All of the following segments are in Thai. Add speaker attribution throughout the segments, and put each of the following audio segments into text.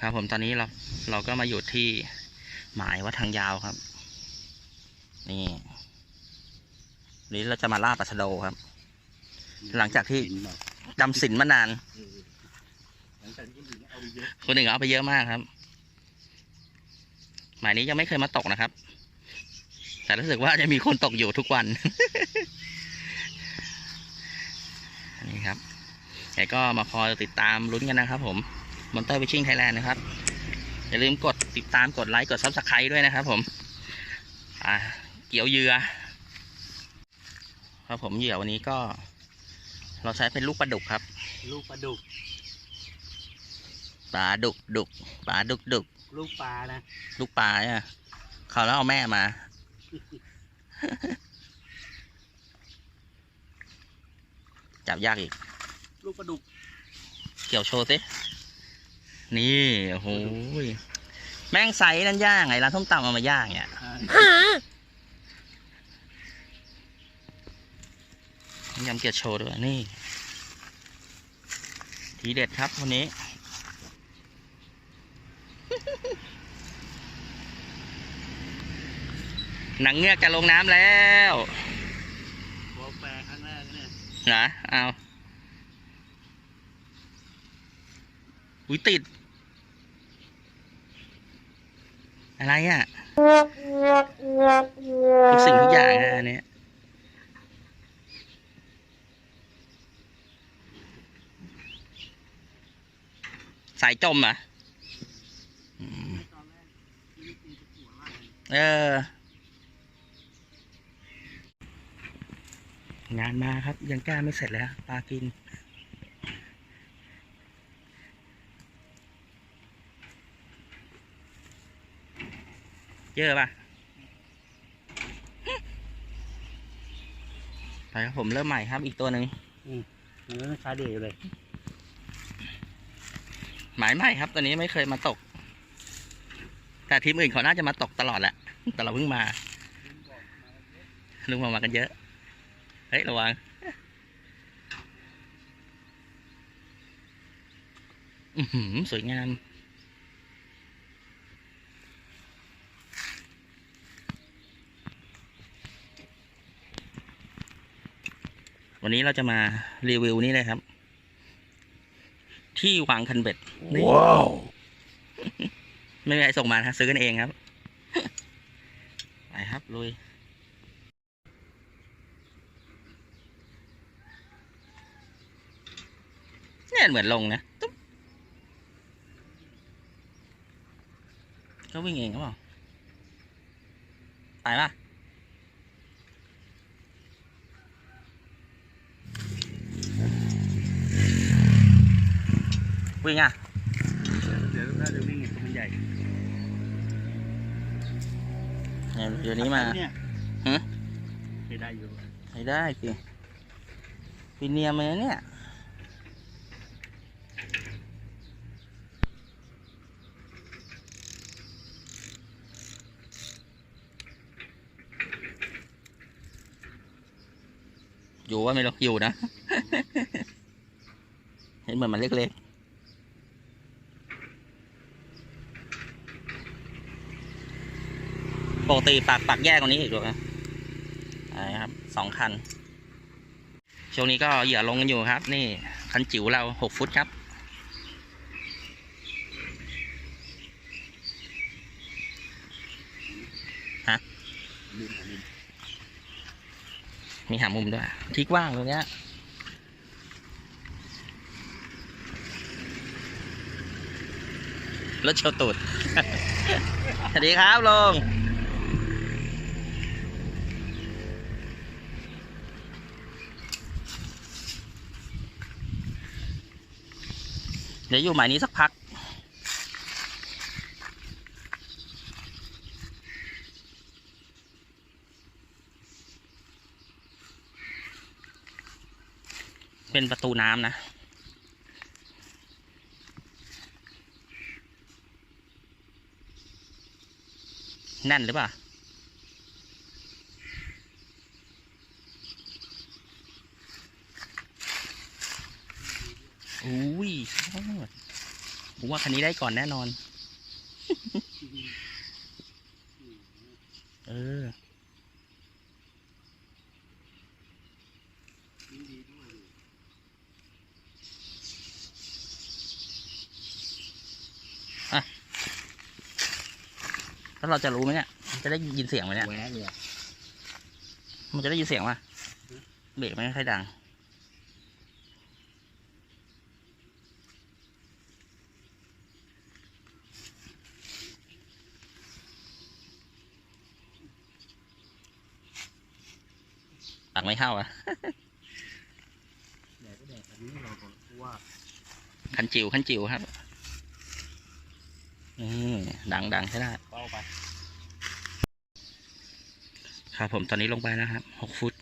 Speaker 1: ครับผมตอนนี้เราเราก็มาอยู่ที่หมายวัดทางยาวครับ นี่นี้เราจะมาล่าปลาชะโดครับ หลังจากที่จำศีลมานาน
Speaker 2: คน
Speaker 1: หนึ่งเอาไปเยอะมากครับ หมายนี้ยังไม่เคยมาตกนะครับ แต่รู้สึกว่าจะมีคนตกอยู่ทุกวันนนี้ครับแต่ก็มาคอยติดตามลุ้นกันนะครับผม มอนเตอร์วิชิ่งไทยแลนด์นะครับ อย่าลืมกดติดตามกดไลค์กดซับสไครต์ด้วยนะครับผมอ่าเกี่ยวเหยื่อครับผมเหยื่อวันนี้ก็ เราใช้เป็นลูกปลาดุกครับ
Speaker 2: ลูกปลาดุก
Speaker 1: ปลาดุกดุกปลาดุกดุก
Speaker 2: ลูกปลานะ
Speaker 1: ลูกปลาเนี่ยเขาแล้วเอาแม่มา จับยากอีก
Speaker 2: ลูกปลาดุก
Speaker 1: เกี่ยวโชว์สิ นี่โอ้โหยแม่งใสนั่นย่างไงร้านส้มตำเอามาย่างเนี่ย
Speaker 2: อ่ายำ
Speaker 1: เกี่ยวโชว์ด้วยนี่ ทีเด็ดครับวันนี้ หนังเงือกจะลงน้ำแล้ว
Speaker 2: วอลแฟร์ครั้งแรกเนี่ย
Speaker 1: นะเอาอุ้ยติด อะไรอะทุกสิ่งทุกอย่างนะอันนี้สายจมอะอืม
Speaker 2: ตอนแรกนี่ตีตะกั่วมากเอ
Speaker 1: องานมาครับ ยังแก้ไม่เสร็จเลยฮะปลากิน เยอะป่ะไปครับผมเริ่มใหม่ครับอีกตัวหนึ่ง
Speaker 2: มันก็คล้ายเด็กเลย
Speaker 1: หมายใหม่ครับตัวนี้ไม่เคยมาตก แต่ทีมอื่นเขาน่าจะมาตกตลอดแหละแต่เราเพิ่งมาลุงมามากันเยอะเฮ้ยระวังอือหือสวยงาม วันนี้เราจะมารีวิวนี่เลยครับ ที่วางคันเบ็ดนี่
Speaker 2: ว้าว
Speaker 1: ไม่มีใครส่งมานะซื้อกันเองครับ ไปครับลุยเนี่ยเหมือนลงนะตุ๊บก็วิ่งเองก็เปล่าไปป่ะ วิ่งอะ
Speaker 2: เดี๋ยวน่าจะวิ่งอีกตัวมันใหญ่
Speaker 1: เนี่ยเดี๋ยวนี้มา
Speaker 2: เนี่ย
Speaker 1: ฮะ
Speaker 2: ใช้ได้อยู่
Speaker 1: ใช้ได้สิปีเนียมเลยนะเนี่ยอยู่ว่าไม่รู้อยู่นะ เห็นเหมือนมันเล็กๆ ปกติปากปากแยกกว่านี้อีกถูกไหมอะครับสองคัน ช่วงนี้ก็เหยื่อลงกันอยู่ครับ นี่คันจิ๋วเราหกฟุตครับ
Speaker 2: ลืมอันนี้
Speaker 1: มีหามุมด้วยที่กว้างตรงเนี้ยรถเชยวตูด สวัสดีครับลงเดี๋ยวอยู่หมายนี้สักพัก เป็นประตูน้ำนะแน่นหรือเปล่า อุ้ยสุดยอด ผมว่าคันนี้ได้ก่อนแน่นอน เออแล้วเราจะรู้ไหมเนี่ย จะได้ยินเสียงไหมเนี่ย
Speaker 2: แหวะเลยอะ
Speaker 1: มันจะได้ยินเสียงป่ะเบรกไม่ค่อยดัง ตักไม่เข้าอะ
Speaker 2: แดดก็แดดอันนี้เราก็ว่า
Speaker 1: คันจิ๋วคันจิ๋วครับอืมดังดังใช่ได้
Speaker 2: เป้าไป
Speaker 1: ครับผมตอนนี้ลงไปนะครับหกฟุต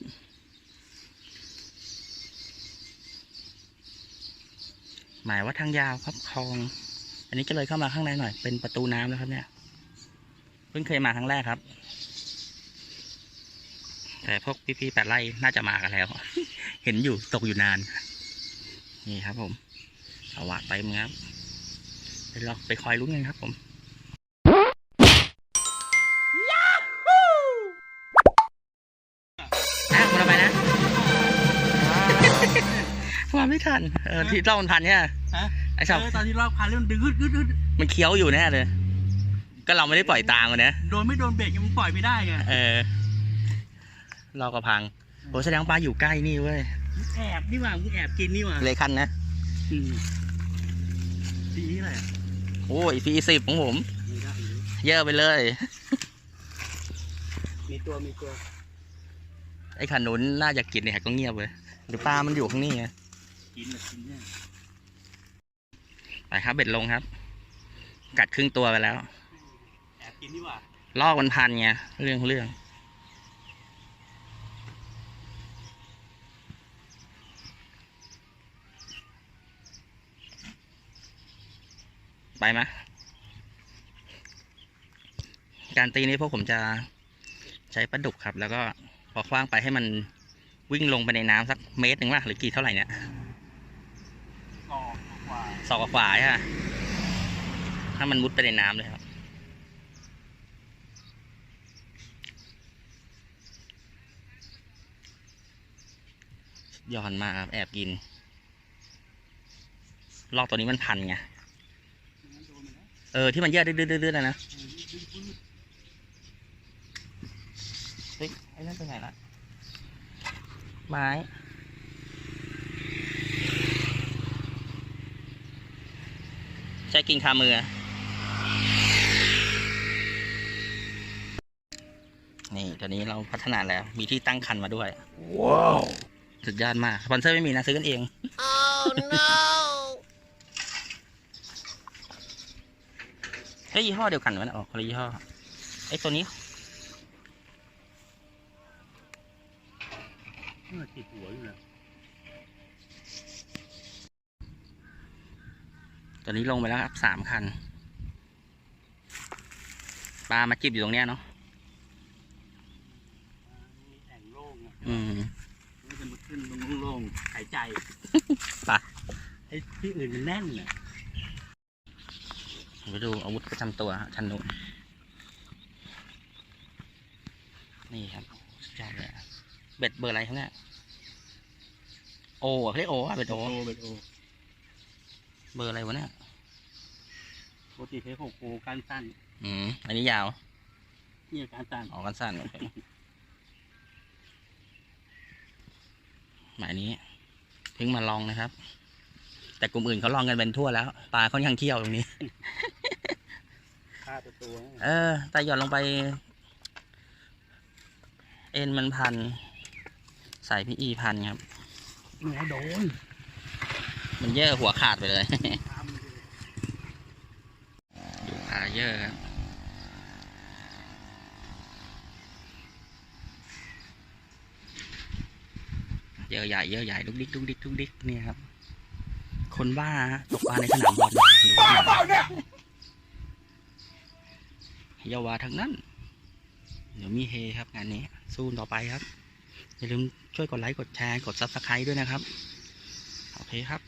Speaker 1: หมายว่าทางยาวครับคลอง อันนี้จะเลยเข้ามาข้างในหน่อย เป็นประตูน้ำแล้วครับเนี่ย เพิ่งเคยมาครั้งแรกครับ แต่พวกพี่ๆแปดไร่น่าจะมากันแล้ว เห็นอยู่ตกอยู่นาน นี่ครับผมสวัสดไปมั้งครับเดี๋ยวเราไปคอยลุ้นกันครับผมอ้าวคุณทำไมนะมาไม่ทัน เออที่เล่ามันทันเนี่ย
Speaker 2: ฮะ
Speaker 1: ไอ้สับ
Speaker 2: เออตอนที่รอบคันเรื่องดึงกึดกึดกึด
Speaker 1: มันเคี้ยวอยู่แน่เลย ก็เราไม่ได้ปล่อยตามมันนะ
Speaker 2: โดนไม่โดนเบรกยังปล่อยไม่ได้ไง
Speaker 1: เออ เราก็พังโอ้แสดงว่าปลาอยู่ใกล้นี่เว้ย
Speaker 2: แอบนี่หว่ามึงแอบกินนี่หว่า
Speaker 1: เลยคันนะ
Speaker 2: อืมสีนี้อะไรอะ
Speaker 1: โอ้ยฟีสิบของผม
Speaker 2: มีได้อยู่
Speaker 1: เยอะไปเลย
Speaker 2: มีตัวมีตัว
Speaker 1: ไอ้ขนุนน่าจะกินเนี่ยก็เงียบเลยหรือปลามันอยู่ข้างนี้ไง
Speaker 2: กินแบบกินเนี่ย
Speaker 1: ไปครับเบ็ดลงครับ กัดครึ่งตัวไปแล้ว
Speaker 2: แอบกินนี่หว่า
Speaker 1: ลอกมันพันไงเรื่องของเรื่อง ไปไหมการตีนี้พวกผมจะใช้ปลาดุกครับ แล้วก็พอคว้างไปให้มันวิ่งลงไปในน้ำสักเมตรหนึ่งว่าหรือกี่เท่าไหร่เนี่ย
Speaker 2: กรอบกว่า
Speaker 1: สอกกว่าๆใช่ไหมถ้ามันมุดไปในน้ำเลยครับ ย้อนมากครับแอบกิน ลอกตัวนี้มันพันไง
Speaker 2: งั้นโดนไปแล้ว
Speaker 1: เออที่มันแยกดื้อๆๆๆนะนะ
Speaker 2: เออดึงปืน
Speaker 1: เฮ้ยไอ้นั่นเป็นไงล่ะ ไม้ใช้กินคามือนี่ตอนนี้เราพัฒนาแล้ว มีที่ตั้งคันมาด้วย
Speaker 2: ว้าว
Speaker 1: สุดยอดมากสปอนเซอร์ไม่มีนะ ซื้อกันเอง
Speaker 3: Oh no!
Speaker 1: เฮ้ยยี่ห้อเดียวกันวะเนี่ยออกคนละยี่ห้อไอ้ตัวนี้
Speaker 2: มันติดหัวอยู่นะ
Speaker 1: ตัวนี้ลงไปแล้วครับสามคัน ปลามาจิบอยู่ตรงเนี้ยเนาะ
Speaker 2: มีแอ่งโล่งอะ
Speaker 1: อืม
Speaker 2: มันจะมาขึ้นตรงโล่งๆหายใจ
Speaker 1: ไป
Speaker 2: ไอ้ที่อื่นมันแน่นอะ
Speaker 1: ไปดูอาวุธประจำตัวฮะชันนุนี่ครับสุดยอดเลยอะเบ็ดเบอร์อะไรครับเนี่ยโอ้เขาเรียกโอ้อะเบ็ดโอ้
Speaker 2: โอเป็นโอ
Speaker 1: เบอร์อะไรวะเนี่ย
Speaker 2: ปกติใช้หกโอการสั้น
Speaker 1: อืมอันนี้ยาว
Speaker 2: นี่การสั้น
Speaker 1: ออกกันสั้นโอเคหมายนี้เพิ่งมาลองนะครับ แต่กลุ่มอื่นเขาลองกันเป็นทั่วแล้ว ปลาเขายังเที่ยวตรงนี้
Speaker 2: ค่าตัวตัว
Speaker 1: เออแต่หย่อนลงไป เอ็นมันพัน ใส่พี่อีพันครับ
Speaker 2: แหมโดน
Speaker 1: มันเยอะหัวขาดไปเลย
Speaker 2: ทำเลย
Speaker 1: ดูขาเยอะครับ เยอะใหญ่เยอะใหญ่ลุกดิกลุกดิกลุกดิกเนี่ยครับ คนบ้าฮะตกปลาในสนามบอลดูว่าเยาวาทั้งนั้น เดี๋ยวมีเฮครับงานนี้ สู้ต่อไปครับ อย่าลืมช่วยกดไลค์ กดแชร์ กดซับสไครต์ด้วยนะครับ โอเคครับ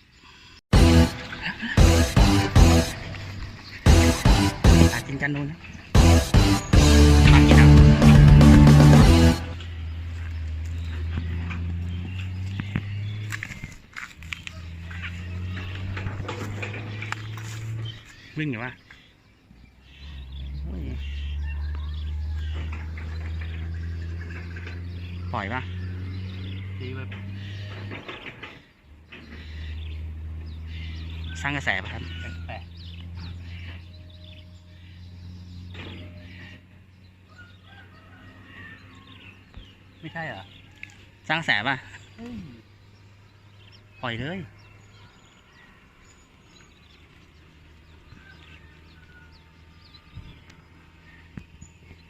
Speaker 1: กินกันนูนนะ วิ่งอยู่วะโอ้ยปล่อยปะ
Speaker 2: ดีแบบ
Speaker 1: สร้างกระแสปะครับ
Speaker 2: แปลกๆไม่ใช่เหรอ
Speaker 1: สร้างกระแสปะ
Speaker 2: เฮ้ย
Speaker 1: ปล่อยเลย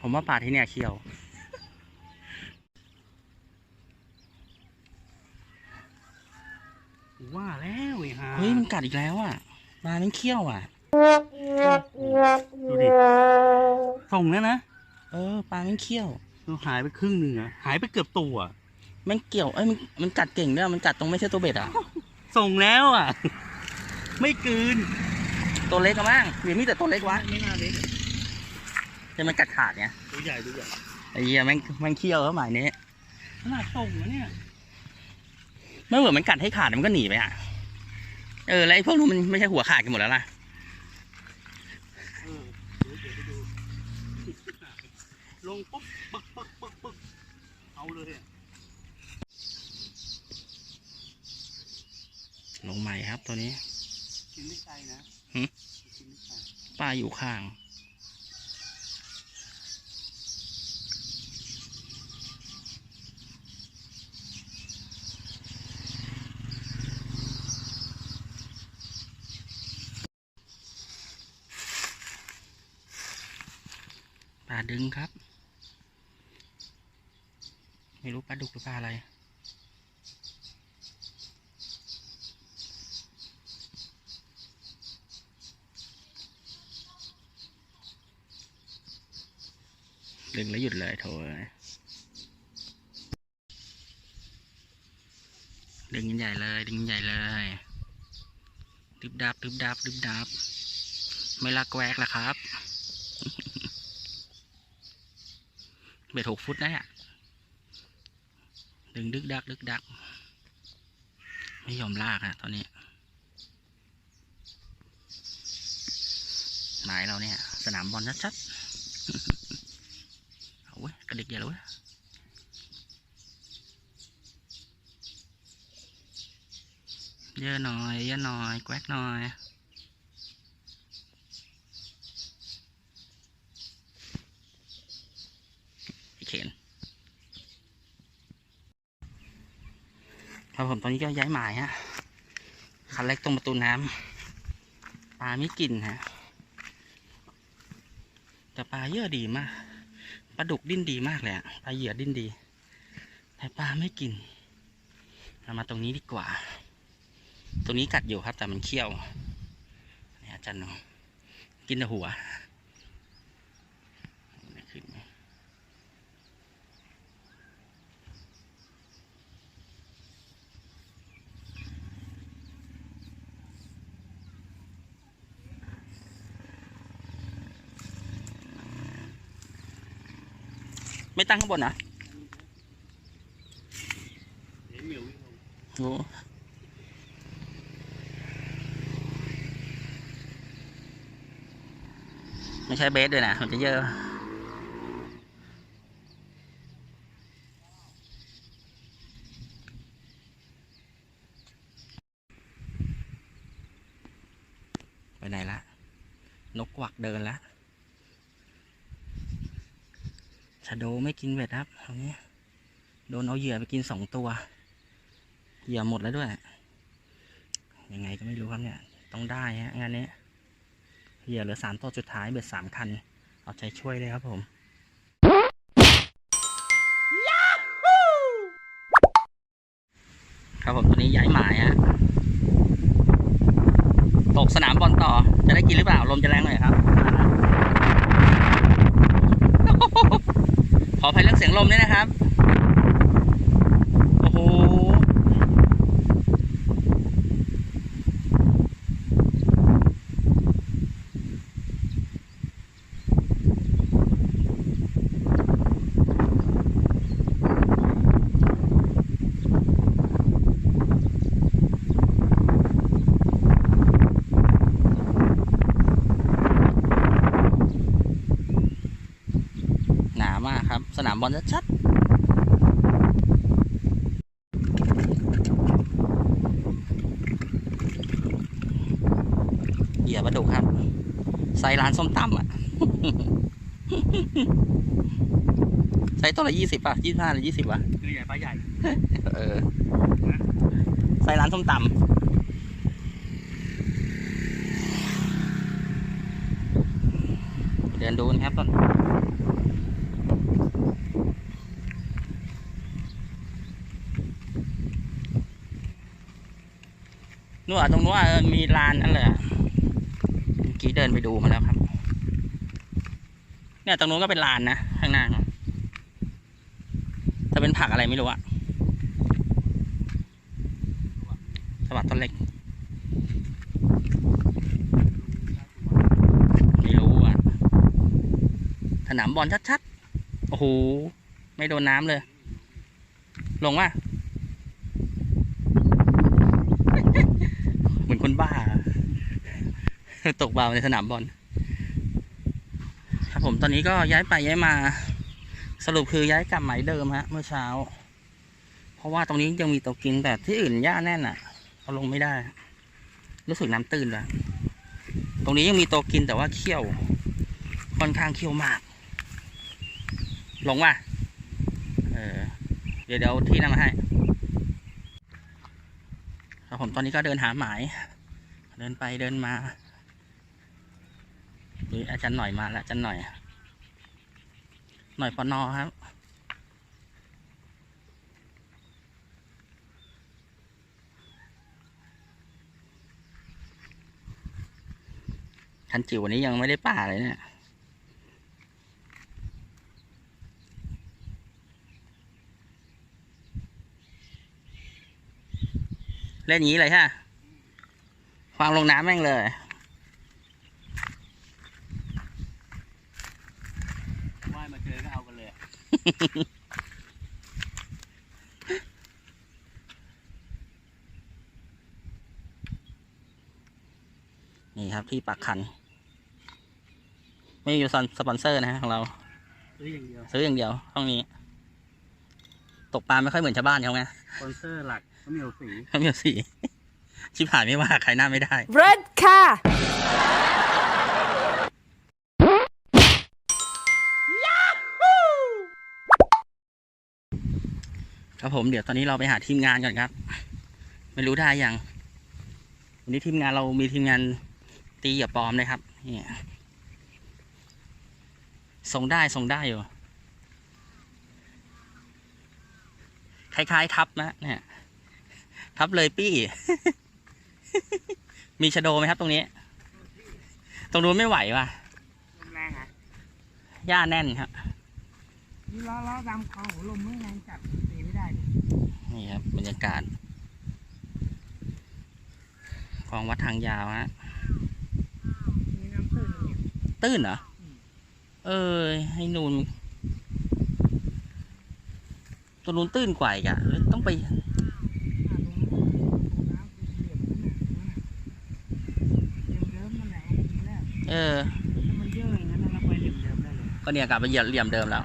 Speaker 1: ผมว่าป่าที่เนี่ยเคียว
Speaker 2: ว่าแล้วไอ้ห่า
Speaker 1: เฮ้ยมันกัดอีกแล้วอะปลามันเคี้ยวอะ
Speaker 2: ดูดิส่งแล้วนะ
Speaker 1: เออปลามันเคี้ยว
Speaker 2: ดูหายไปครึ่งหนึ่งอะหายไปเกือบตัวอะ
Speaker 1: มันเกี่ยวเอ้ยมันมันกัดเก่งด้วยมันกัดตรงไม่ใช่ตัวเบ็ดอะ
Speaker 2: ส่งแล้วอะ ไม่กลืน
Speaker 1: ตัวเล็กอะมั้งหรือมีแต่ตัวเล็กวะ
Speaker 2: ไม่น่าเล็ก
Speaker 1: แต่มันกัดขาดเนี่ย
Speaker 2: ตัวใหญ่ตัวใหญ่
Speaker 1: ไอ้เหี้ยแม่งแม่งเคี้ยวแล้วหมายนี้
Speaker 2: ขนาดส่งนะเนี่ย
Speaker 1: ไม่เหมือนมันกัดให้ขาดมันก็หนีไปอะเออแล้วไอ้พวกนู้นมันไม่ใช่หัวขาดกันหมดแล้วล่ะ
Speaker 2: เออเดี๋ยวเดี๋ยวไปดูลงปุ๊บปึ๊กปึ๊กปึ๊กปึ๊กเอาเลยอะ
Speaker 1: ลงใหม่ครับตัวนี้
Speaker 2: กินไม่ไกลนะ
Speaker 1: หึ
Speaker 2: กินไม่ไกล
Speaker 1: ปลาอยู่ข้าง ดึงครับ ไม่รู้ปลาดุกหรือปลาอะไร ดึงแล้วหยุดเลยโถดึงใหญ่เลย ดึงใหญ่เลยดึบดับดึบดับดึบดับ ไม่ละแวกแล้วครับ เบ็ดหกฟุตนะเนี่ยดึงดึกดักดึกดัก ไม่ยอมลากอะตอนนี้หมายเราเนี่ย สนามบอลชัดๆเอาเว้ยกระดิกใหญ่เลยเว้ยเยอะหน่อย เยอะหน่อย แกวกหน่อย เขนครับผมตอนนี้ก็ย้ายหมายฮะคันเล็กตรงประตูน้ำปลาไม่กินฮะแต่ปลาเยอะดีมากปลาดุกดิ้นดีมากเลยอะปลาเหยื่อดิ้นดี แต่ปลาไม่กินเรามาตรงนี้ดีกว่า ตรงนี้กัดอยู่ครับแต่มันเคี้ยวนี่อาจารย์หนงกินแต่หัวไม่ขึ้นไหม ไม่ตั้งข้างบนนะ
Speaker 2: เดี๋ยวเหมียววิ่งลง
Speaker 1: โอ้ไม่ใช่เบสด้วยนะ มันจะเยอะไปไหนละ นกกวักเดินละชะโดไม่กินเบ็ดครับตรง นี้โดนเอาเหยื่อไปกินสองตัว เหยื่อหมดแล้วด้วย ยังไงก็ไม่รู้ครับเนี่ย ต้องได้ฮะงานนี้ เหยื่อเหลือสามตัวสุดท้ายเบ็ดสามคัน เอาใจช่วยเลยครับผมครับผมตัวนี้ย้ายหมายฮะตกสนามบอลต่อจะได้กินหรือเปล่าลมจะแรงหน่อยครับ ข ออภัยเรื่องเสียงลมด้วยนะครับ โอ้โห น บอลชัดๆเหยื่อปลาดุกครับ ไซส์ร้านส้มตำอะ ไซส์ตัวละยี่สิบป่ะยี่สิบห้าหรือยี่สิบวะ
Speaker 3: คือใหญ่ปลาใหญ่
Speaker 1: เออไซส์ร้านส้มตำเดินดูนะครับต้นนู่นอะตรงนู้นอะเออมีลานนั่นเลยอะเมื่อกี้เดินไปดูมาแล้วครับ เนี่ยตรงนู้นก็เป็นลานนะข้างหน้าเนอะจะเป็น ผักอะไรไม่รู้อะสวัสดต้นเล็ก ไม่รู้อะสนามบอลชัดๆ โอ้โห ไม่โดนน้ำเลย ลงว่าเหมือนคนบ้า ตกเบาในสนามบอล ครับผมตอนนี้ก็ย้ายไปย้ายมา สรุปคือย้ายกลับหมายเดิมฮะ เมื่อเช้า เพราะว่าตรงนี้ยังมีตัวกินแต่ที่อื่นหญ้าแน่นอะเอาลงไม่ได้ รู้สึกน้ำตื้นแล้วตรงนี้ยังมีตัวกินแต่ว่าเขี้ยว ค่อนข้างเขี้ยวมาก ลงว่ะเออเดี๋ยวเดี๋ยวที่นั่นมาให้ครับผมตอนนี้ก็เดินหาหมาย เดินไปเดินมานี่อาจารย์หน่อยมาแล้วอาจารย์หน่อย หน่อยปนอครับคันจิ๋ววันนี้ยังไม่ได้ป่าเลยเนี่ยเล่นอย่างนี้เลยฮะ ความลงน้ำแม่งเลย
Speaker 3: ว่ายมาเจอก็เอากันเลย
Speaker 1: นี่ครับที่ปากคัน ไม่มีสปอนเซอร์นะฮะของเรา
Speaker 3: ซื้ออย่างเดียว
Speaker 1: ซื้ออย่างเดียวห้องนี้ ตกปลาไม่ค่อยเหมือนชาวบ้านเขาไง
Speaker 3: สปอนเซอร์หลักเขามีเอาสี
Speaker 1: เขามีสี ชิบหายไม่ว่า ใครหน้าไม่ได้
Speaker 4: Red ค่ะ
Speaker 1: ครับผมเดี๋ยวตอนนี้เราไปหาทีมงานก่อนครับ ไม่รู้ได้ยังวันนี้ทีมงานเรามีทีมงานตีอย่าปลอมเลยครับนี่ส่งได้ส่งได้อยู่คล้ายๆทับนะเนี่ย ทับเลยปี้ มีชะโดไหมครับตรงนี้ ตรงนู้นไม่ไหวว่ะ
Speaker 3: แรงอะ
Speaker 1: หญ้าแน่นครับ
Speaker 3: นี่ล้อล้อดำคอหัวลมไม่แรงจัดตีไม่ได้ดิ
Speaker 1: นี่ครับบรรยากาศคลองวัดทางยาวฮะ
Speaker 3: มีน้ำตื้นเนี่ย
Speaker 1: ตื้นเหรอ เออให้นูนตัวนู้นตื้นกว่าอีกอะหรือต้องไป
Speaker 3: อ่าตรงนี้ตรงน้ำเป็นเหลี่ยมนั่นน่ะนั่นน่ะเหลี่ยมเดิมนั่นแหละเอาดีแล้ว
Speaker 1: เออ
Speaker 3: ถ้ามันเยอะอย่างนั้นเราไปเหลี่ยมเดิมได้เลย
Speaker 1: ก็เนี่ยกลับไปเหยียบเหลี่ยมเดิมแล้ว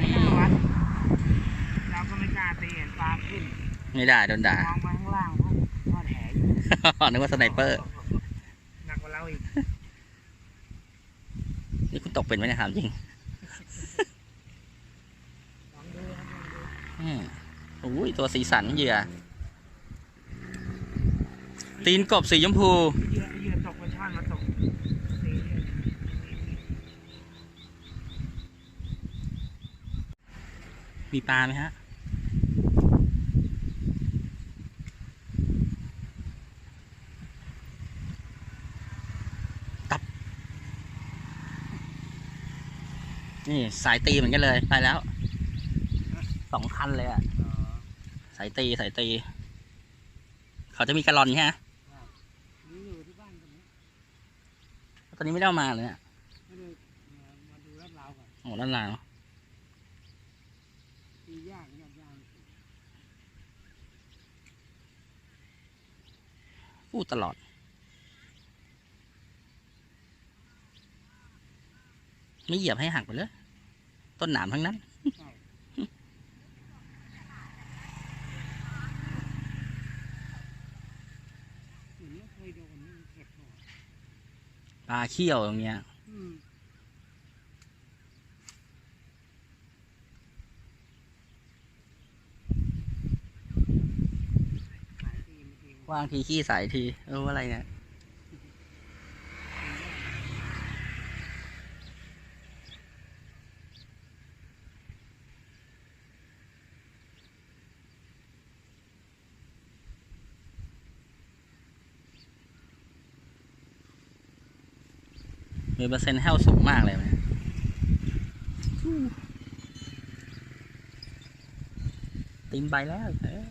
Speaker 1: นี่
Speaker 3: วัดเราก็ไม่กล้าตีเห็นปลาขึ้น
Speaker 1: ไม่ได้โดนด่า
Speaker 3: มองมาข้างล่างว่าทอดแหอยู่
Speaker 1: นึกว่าสไนเปอร์
Speaker 3: หนักกว่าเราอีก
Speaker 1: นี่คุณตกเป็นไหมเนะถามจริง
Speaker 3: ลองดูครับลองดู
Speaker 1: อืมโอ้ยตัวสีสันเหยื่อ ตีนกบสีชมพู
Speaker 3: เหยื่อเหยื่อตกปลาช่อนมาตกตีเหยื่อ
Speaker 1: มีปลาไหมฮะ สายตีเหมือนกันเลยไปแล้วสองคันเลยอะสายตีสายตี เขาจะมีกระลอนใช่ไหม
Speaker 3: นี่อยู่ที่บ้านตรงนี้
Speaker 1: ตอนนี้ไม่ได้เอามาเลยอะ
Speaker 3: ไม่ได้มาดูรับเราก่อน
Speaker 1: โอ้ด้านหลัง
Speaker 3: ตียากยากยาก
Speaker 1: พูดตลอดไม่เหยียบให้หักไปเลย ต้นหนามทั้งนั้น
Speaker 2: ใช่เหมือนไม่เคยโดนนี่เข็ดหรอ
Speaker 1: ปลาเขี้ยวตรงเนี้ย
Speaker 2: อืมหลายทีมทีม
Speaker 1: ว่างทีขี้ใสทีเอออะไรเนี่ย มีเปอร์เซ็นต์แห้วสูงมากเลยไหมติมไปแล้วเออ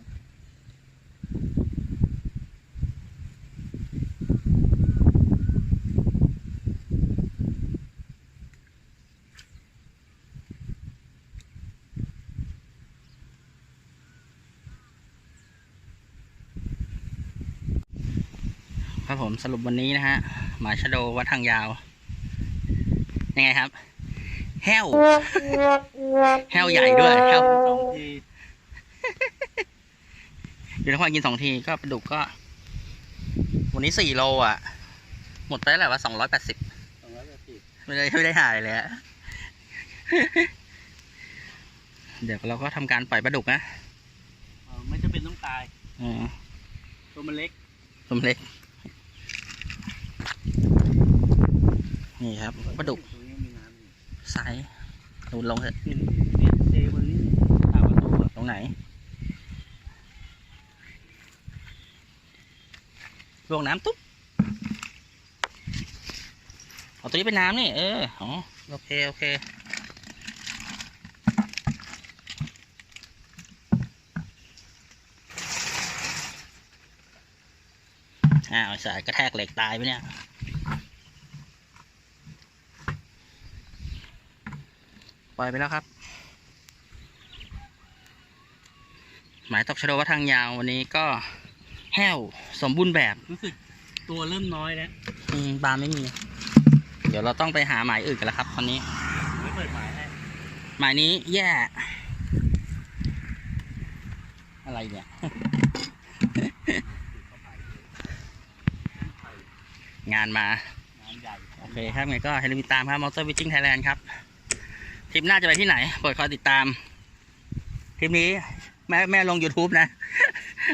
Speaker 1: ครับผมสรุปวันนี้นะฮะ หมาชะโดวัดทางยาว ยังไงครับแห้วแห้วใหญ่ด้วยแห้ว
Speaker 2: สองที
Speaker 1: เดี๋ยวถ้าพอกินสองทีก็ปลาดุกก็ วันนี้สี่โลอะ หมดไปแล้วแหละว่าสองร้อยแปดสิบ
Speaker 2: สองร้อยแปดสิบ
Speaker 1: ไม่ได้ไม่ได้หายเลยอะเดี๋ยวเราก็ทำการปล่อยปลาดุกนะ
Speaker 2: เออไม่จะเป็นต้องตาย
Speaker 1: อืม
Speaker 2: ตัวมันเล็ก
Speaker 1: สมเล็ก นี่ครับปลาดุก
Speaker 2: ตรงนี้มีน้ำอยู่
Speaker 1: ไซส์ดูดลงเถอะ
Speaker 2: นี่เนี่ยเซบนนี้ตาประตูอะ
Speaker 1: ตรงไหนลวงน้ำตุ๊บเอาตัวนี้เป็นน้ำนี่ เอออ๋อโอเค โอเคอ้าวสายกระแทกเหล็กตายไปเนี่ย ปล่อยไปแล้วครับ หมายตกชะโดว่าทางยาววันนี้ก็แห้วสมบูรณ์แบบ
Speaker 2: รู้สึกตัวเริ่มน้อยแล้ว
Speaker 1: อืมปลาไม่มี เดี๋ยวเราต้องไปหาหมายอื่นกันแล้วครับตอนนี้
Speaker 2: ไม่เปิดหมายให้
Speaker 1: หมายนี้แย่ อะไรเนี่ยงานมา
Speaker 2: งานใหญ่
Speaker 1: โอเคครับไงก็ให้ลืมติดตามครับ Motor Witching Thailand ครับ ทริปหน้าจะไปที่ไหนโปรดคอยติดตามทริปนี้แม่แม่ลง YouTube นะ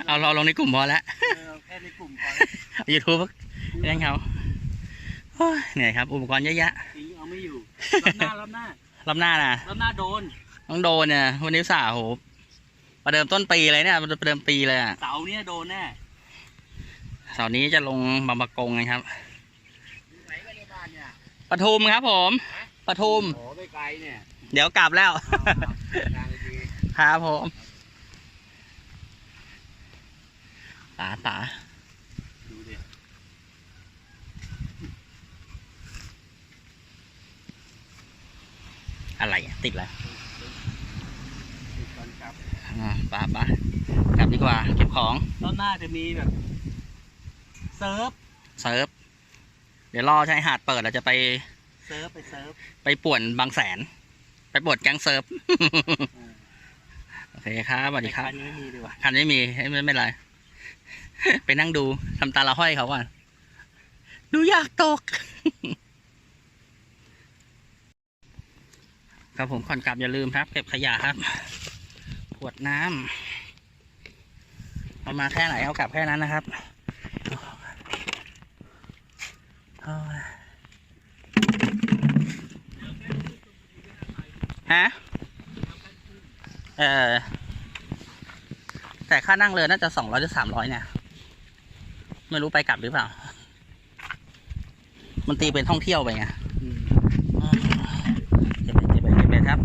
Speaker 1: เอารอลงในกลุ่มพอแล้ว
Speaker 2: เออแค่ในกลุ่มพอแล้ว
Speaker 1: YouTube เล่นเขาโอ้ยเหนื่อยครับ อุปกรณ์เยอะแยะ
Speaker 2: จริงเอาไม่อยู่รอบหน้ารอบหน้าร
Speaker 1: อบหน้านะ
Speaker 2: รอบหน้าโดน
Speaker 1: ต้องโดนเนี่ยวันนี้สาโหประเดิมต้นปีเลยเนี่ยประเดิมปีเลยอะ
Speaker 2: เสาเนี่ยโดนแน่
Speaker 1: เสาร์นี้จะลงบางประกงนะครับ
Speaker 2: ไหนกันในบ้านเนี่ย
Speaker 1: ปทุมครับผม ปทุม
Speaker 2: โอ้ไม่ไกลเนี่ย
Speaker 1: เดี๋ยวกลับแล้ว
Speaker 2: งานดี
Speaker 1: ครับผมป๋าป๋า
Speaker 2: ดูดิ
Speaker 1: อะไรอะติดแล้ว
Speaker 2: ดูก่อนครับ
Speaker 1: อ่าป๋าป๋ากลับดีกว่า เก็บของ
Speaker 2: รอบหน้าจะมีแบบ เซิร์ฟ
Speaker 1: เซิร์ฟ เดี๋ยวรอชายหาดเปิดเราจะไป
Speaker 2: เซิร์ฟไปเซิร์ฟ
Speaker 1: ไปป่วนบางแสน ไปป่วนแก๊งเซิร์ฟ โอเคครับสวัสดีครับ
Speaker 2: แต่นนี้ไม่มีดีกว่า
Speaker 1: คันไม่มีไม่ไม่เป็นไร ไปนั่งดูทำตาละห้อยเขาก่อน ดูอยากตก ครับผมก่อนกลับอย่าลืมครับ เก็บขยะครับขวดน้ำเอามาแค่ไหนเอากลับแค่นั้นนะครับโฮะเออแต่ค่านั่งเรือน่าจะสองร้อยหรือสามร้อยเนี่ย ไม่รู้ไปกลับหรือเปล่า มันตีเป็นท่องเที่ยวไปไงเจ็บไปเก็บไปเก็บไปครับ